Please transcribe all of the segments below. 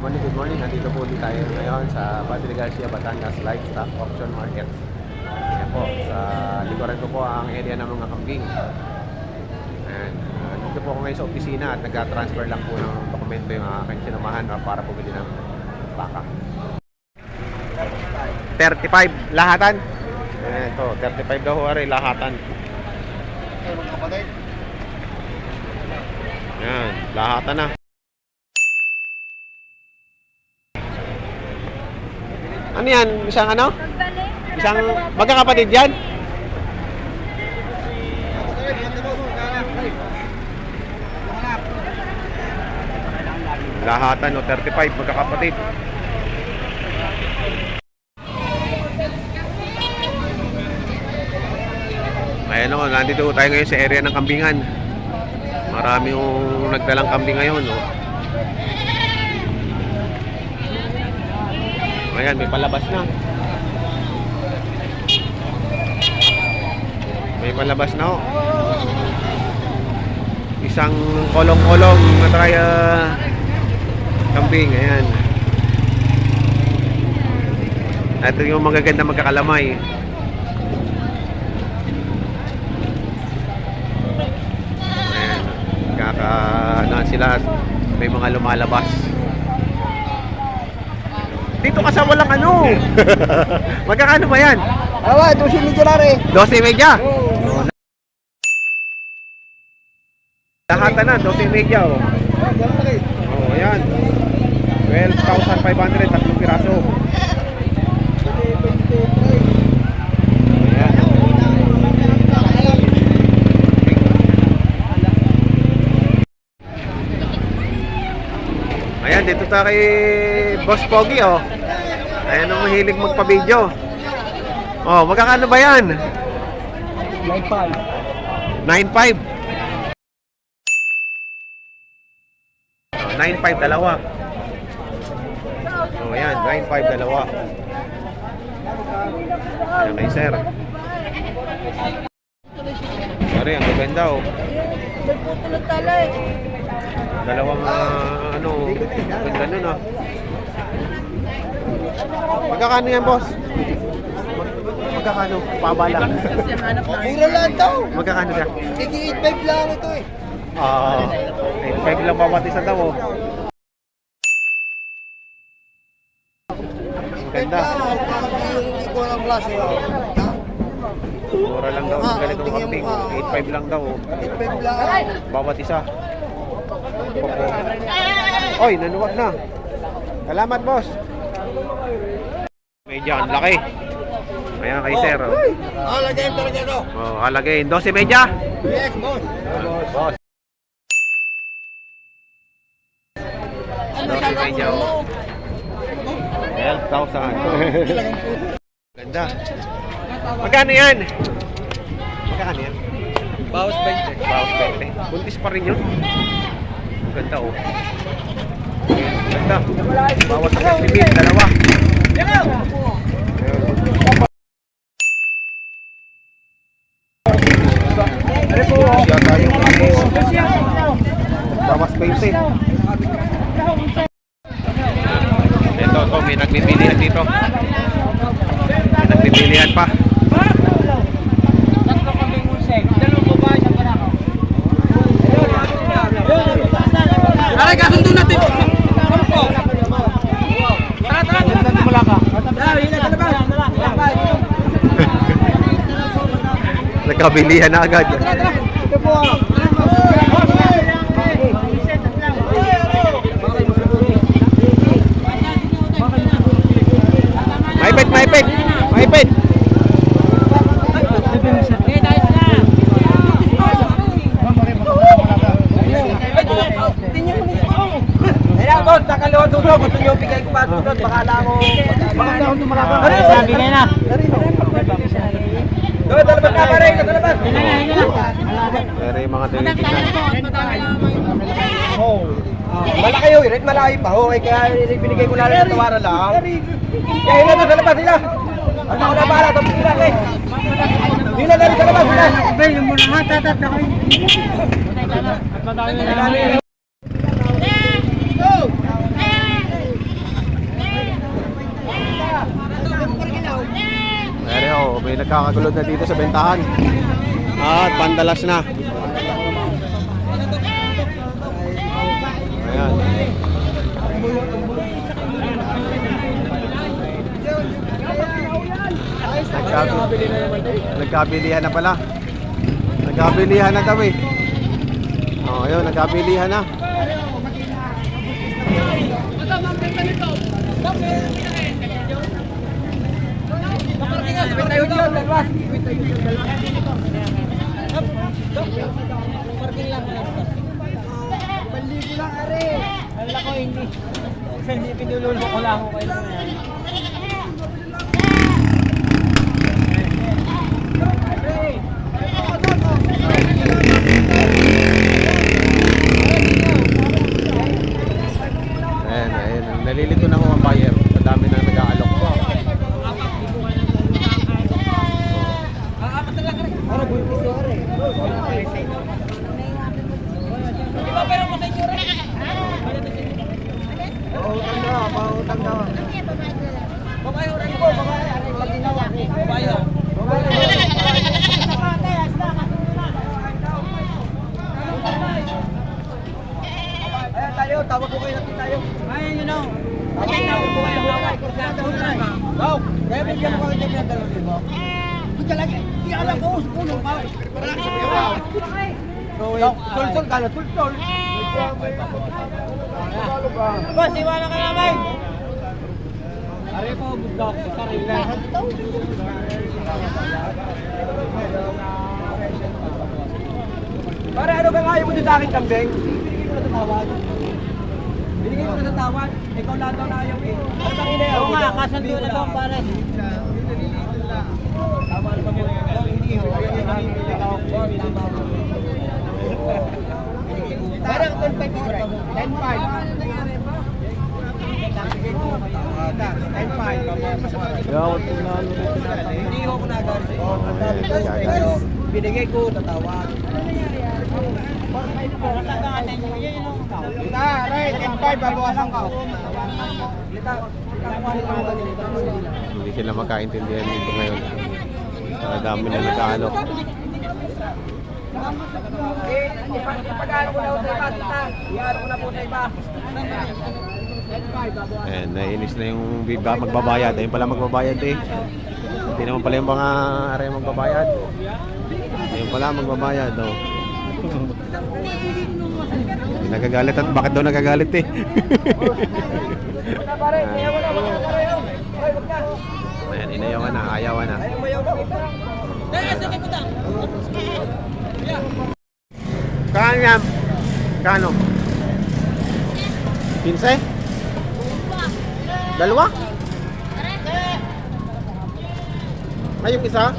morning, good morning. Nandito po ulit tayo ngayon sa Padre Garcia, Batangas Livestock Auction Market. Ayan po, sa likuran ko po ang area ng mga kambing. Ayan, uh, dito po ako ngayon sa opisina at nag-transfer lang po ng dokumento yung aking sinamahan uh, para bumili ng baka. 35 lahatan. Ayan, ito, 35 daw ho, ari, lahatan. Ayan, lahatan na. Ano yan? Isang ano? Isang magkakapatid yan? Lahatan o 35 magkakapatid. Ayan o, nandito tayo ngayon sa area ng kambingan. Marami yung nagdalang kambing ngayon. Oh. Ayan, may palabas na. May palabas na oh. Isang kolong-kolong na traya kambing. Ayan. Ito yung magaganda magkakalamay. Ayan. Kaka, ano sila, may mga lumalabas. Dito ka sa walang ano. Magkakano ba yan? Awa, ito si Midjolare. 12 media. Lahat na, 12 media oh. Oh, ayan. 12,500 tatlong piraso. Ayan, dito tayo kay Boss Pogi, oh. Ayan ang mahilig magpa-video. Oh, magkakano ba yan? 9.5. 9.5. Oh, 9.5 dalawa. Oh, yan, 9.5 dalawa. Ayan kay sir. Sorry, ang gaganda oh. Dalawang ah, ano, ganda nun ah. Magkakano yan, boss? Mag- Magkakano? Pabala. Mura lang daw. Magkakano siya? Sige, 8.5 lang ito eh. Ah, eh, pwede lang bawat isa daw oh. Ang Ganda. Mura lang daw. Ah, Ganitong kambing. mo, ah. 8.5 lang daw. oh. 8.5 lang. Bawat isa. Opo. Oy, nanuwag na. Salamat, boss. Medyo ang laki. Ayan kay sir. Oh, Ah, lagyan talaga ito. oh halagay. 12 medya. Yes, boss. Boss. 12 medya. Oh. 12,000. Ganda. Magkano yan? Magkano yan? Bawas 20. Bawas 20. Buntis pa rin yun. Ganda oh. Ganda. Bawas sa 30 mil, dalawa. Bawas 20. Ito, to, may nagbibilihan dito. May nagbibilihan pa. Aray, kasundo natin. Tara, tara. Ganda mo lang ka. Tara, hila ka na ba? Nagkabilihan na agad. Ito po. Maipit, maipit. Maipit. Kaya ko, nakaliwa suso. Gusto nyo bigay ko ba ito? Baka na ako. Baka na ako tumalaba. Sabi nga na. Doon, talabas ka pa rin. Talabas. Pero yung mga tinitignan. Oh. Malaki yun, rate malaki pa ho. Eh, kaya binigay ko na rin ng tawaran lang. Kaya yun na, sa labas sila. Ano ako na para, tapos sila eh. Yun na labas sila. Yung muna ha, tatat na kayo. Nagkakagulo na dito sa bentahan. At pandalas na. Ayan. Nagkabili Nagkabilihan na pala. Nagkabilihan na kami. Oh, ayun, nagkabilihan na. Tayo dyan, dalawa. Maligo lang, are. Wala ko hindi. Pinulunok ko lang ako kayo. Ayan, ayan. Nalilito na ako ang buyer. Ang dami na nag-aalok. Ano, buntis ko, are. Pautang daw, pautang daw. Babae, oran ko, babae. Ano yung maginawa? Babae. Babae. Ayan tayo, tawag ko kayo natin tayo. Ayan yun o. Tawag ko kayo. Daw, kaya bigyan ko kayo ng dalawang libo. Talaga, di alam ko, sukulong ka. Sul-sul ka na, sul-sul. Boss, iwanan ka naman. Ari po, bugdok. Sarili. Para ano bang ayaw mo din akin, kambing? Binigay ko na sa tawad. Binigay ko na sa tawad. Ikaw lahat daw na ayaw eh. Ano bang inayaw? Oo nga, kasando na daw pare. Tama na ba mo? Hindi ho. Tama mo. Parang 10-5 ko rin. 10-5. Hindi ho ko nagalit. Pero binigay ko, tatawag. Lita, right, 10-5, babawasan ka. Hindi sila magkaintindihan dito ngayon. Ang dami na nag-aalok. Eh, ipag-ano na sa iba, tita. Ko na po sa iba. 10-5, babawasan. Ayan, naiinis na yung biba, magbabayad. Ayun pala magbabayad eh. Hindi naman pala yung mga aray magbabayad. Ayun pala magbabayad. Oh. nagagalit at bakit daw nagagalit eh. Ayan, inayawan na, ayawan na. Ay, umayaw daw. Kano yan? Kano? 15? Dalawa? Ay, yung isa?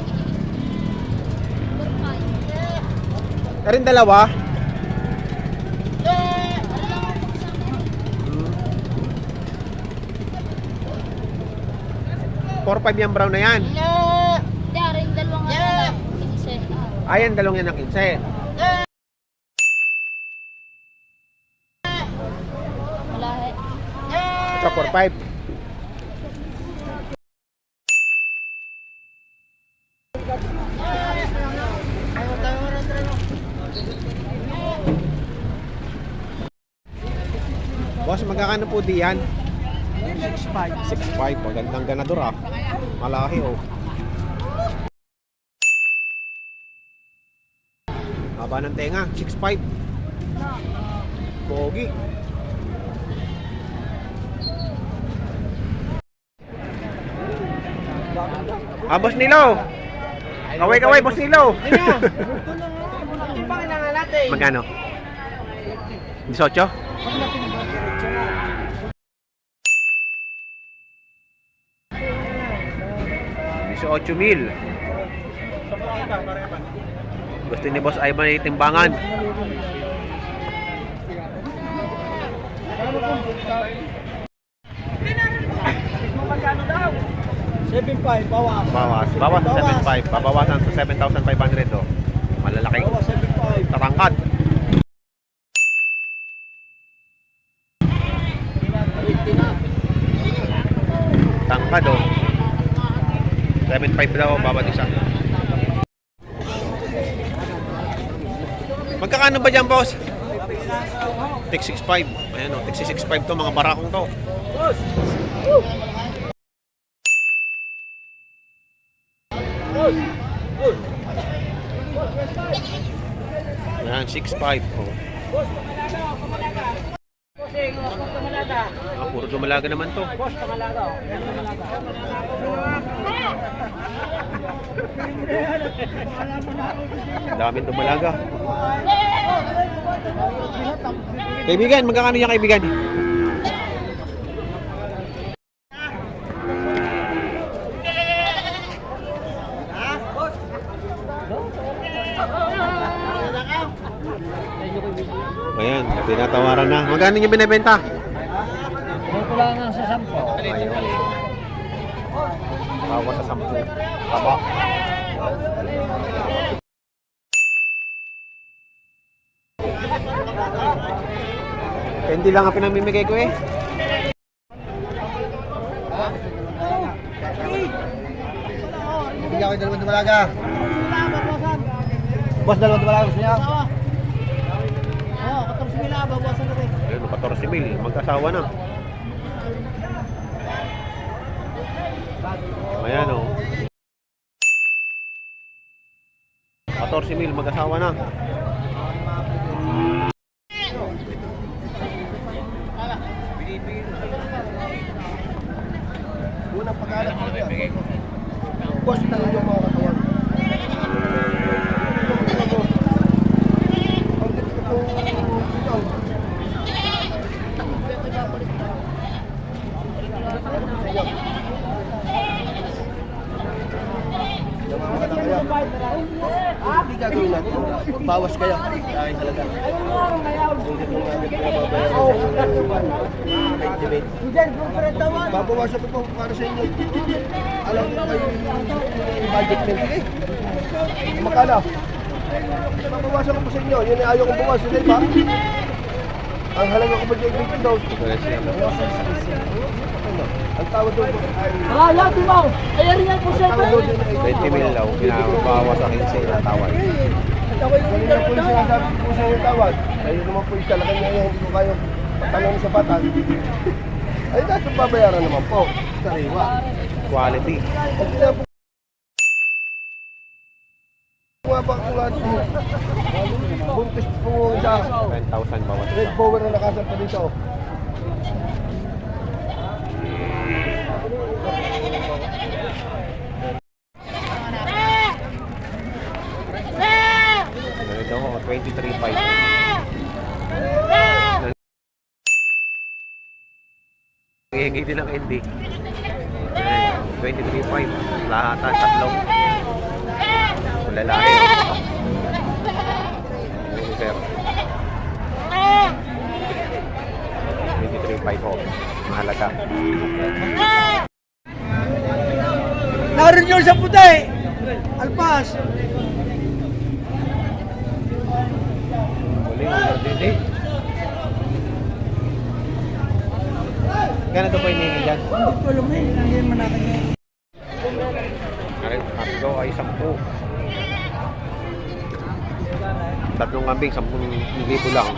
Karin dalawa? Four five yung brown na yan. Kinse. Ayan, dalawang yan ang 15. Malahe. Ito, four five. Boss, magkakano po di yan? 6-5. 6.5. Magandang ganador ah. Malaki oh. Haba ng tenga. 6.5. Pogi. Ah, Boss Nilo. Kaway kaway, Boss natin. Magkano? 18? Ocho mil. Gusto ni Boss Ivan yung timbangan. Magkano daw? 7-5, bawas. Bawas. Bawas sa 7.5. Babawasan sa 7,500 oh. Malalaking Bawas 7-5. tatangkad. Tangkad oh. 7.5 daw bawat isa. Magkakano ba dyan, boss? Tig 6.5. Ayan o, tig 6.5 to, mga barakong to. Ayan, 6.5. Oh. Ah, puro dumalaga naman to. Daming dumalaga. Kaibigan, magkakano yan kaibigan? Ayan, tinatawaran na. Magkano niyo binibenta? Kukulangan sa sampo. Ayun. Bawa sa sampu. Taba. Hindi lang ang pinamimigay ko eh. Bigyan ko yung dalawang dumalaga. Boss, dalawang dumalaga gusto niya? 14 mil. Magkasawa na. Ayan o. 14 mil. Mag-asawa na. Unang pagkalat ko niya. Boss, talaga yung mga katawan. Hindi gagawin natin. Dahil talaga. Sa. Babawasan ko po para sa inyo. Alam ko kayo yung budget nila eh. Makala. Babawasan ko po sa inyo. Yun ay ayaw kong bawasan. Di ba? Ang halaga ko ba dyan dito daw? Ang tawad doon po. Wala, di ba? Ayan rin yan po siya. Ang tawad doon ay 20 mil daw. Pinabawa sa 15 ang tawad. Ganun lang po yung sinasabi ko sa inyo tawad. Ayun naman po yung talaga niya hindi ko kayo patanong sa batan. Ay, dapat babayaran naman po. Sariwa. Quality. Ang sinabi po ba kung lahat po, buntis po sa 10,000 bawat red power na nakasal pa dito. Ganito ako, 23.5. Hihingi din ng hindi. Ayan, 23.5. Lahatan, tatlong. Lalaki. Ayun, sir. 23.5 ho. Mahalaga. Narin yun sa puti! Alpas! Muli, number eh. Ganito po hinihingi dyan. Alam mo eh, hindi naman natin yan. Ay, tatlo ay sampu. Tatlong kambing, sampung libo lang.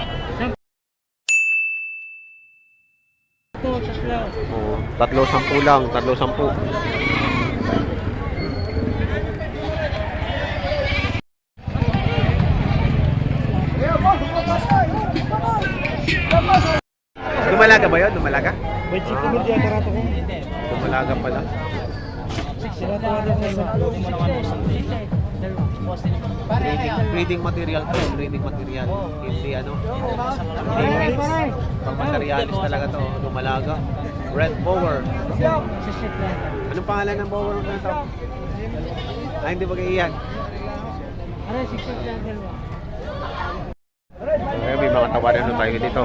Oo, tatlo sampu lang, tatlo sampu. Dumalaga ba yun? Dumalaga? May chicken meat yan, tarato ko. Dumalaga pala. Breeding, breeding material to, breeding material. Hindi ano, hindi mix. Pang materialis talaga to, lumalaga. Red Bower. Anong pangalan ng Bower na to? Ah, hindi ba iyan? Ngayon may mga tawanan na tayo dito.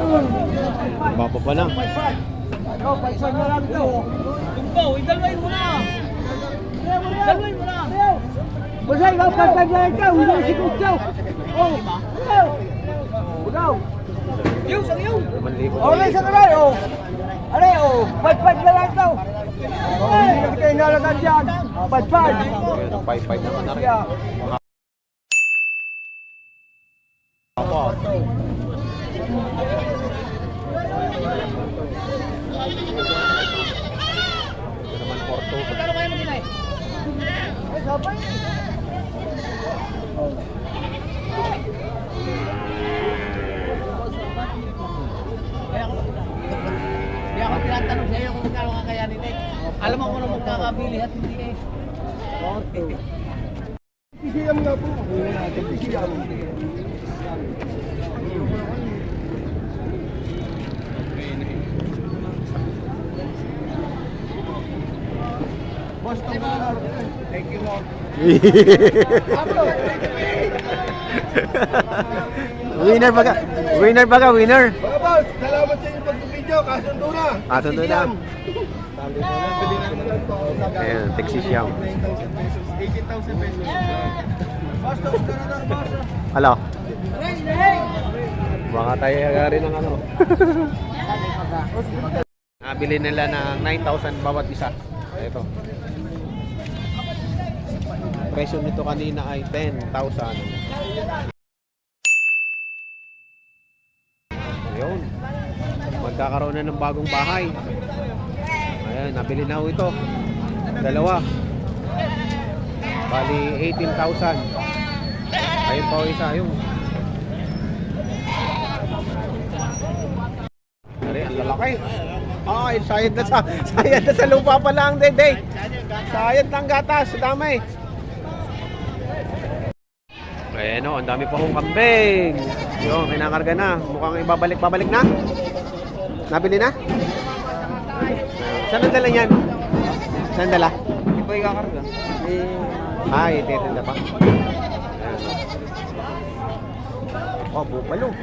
Baba pa na. Oh, paisan na lang ito. Tumbaw, idalwain mo na. Idalwain mo na. Basta ikaw pagpag na ikaw, hindi na si Kutsaw. Oh, ikaw. Ikaw. Yung, sang yung. 5,000 Oh, may isa ka na, oh. Ano, oh, pagpag na lang ikaw. Oh, hindi na kayo nalagan dyan. Pagpag. 5,500 naman na rin. Yeah. Apo. Ito naman Porto. Magkano kaya mag-inay? Ay, sabay. Kaya ako Kaya ako tinatanong sa iyo kung magkano kakayanin eh. Alam mo kung ano magkakabili at hindi eh. Isiyam nga po. Isiyam. Boss, Thank you, Lord. winner baga. Winner baga, winner. Boss, salamat sa inyong pag-video. Kasundo na. Ah, sundo na. Ayan, Texas Yam. 18,000 pesos. Alo. Baka tayo rin ng ano. Nabili nila ng 9,000 bawat isa. Ito. Presyo nito kanina ay 10,000. Ayun. Magkakaroon na ng bagong bahay. Ayan, nabili na ito. Dalawa. Bali 18,000. Ayun pa isa, ayun. Ari, ang lalaki. Ay, sayad na sa sayad na sa lupa pa lang, dede. Sayad ng gatas, dami. Ayan o, ang dami pa hong kambing. Yun, kinakarga na. Mukhang ibabalik-babalik na. Nabili na? Saan ang dala niyan? Saan ang dala? Ito yung kakarga. Ay, ititinda pa. Oh, bupalo.